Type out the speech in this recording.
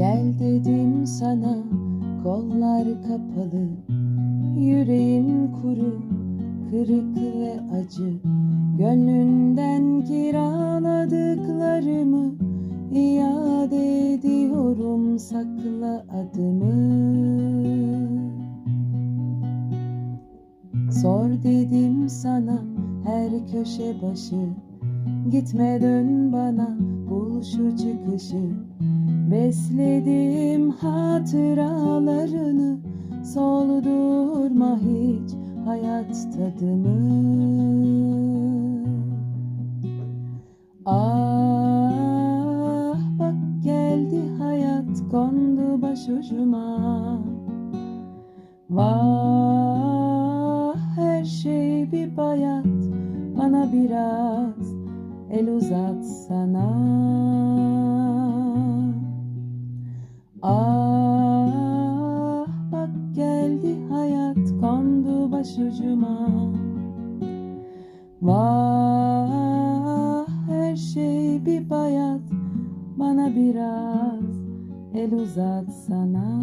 Gel dedim sana kollar kapalı Yüreğim kuru kırık ve acı. Gönlünden kiraladıklarımı iade ediyorum sakla adımı. Sor dedim sana her köşe başı Gitme dön bana bul şu çıkışı Besledim hatıralarını Soldurma hiç hayat tadımı Ah bak geldi hayat kondu başucuma. Vah her şey bir bayat bana biraz el uzatsana geldi hayat kondu başucuma. Vah her şey bir bayat bana biraz el uzatsana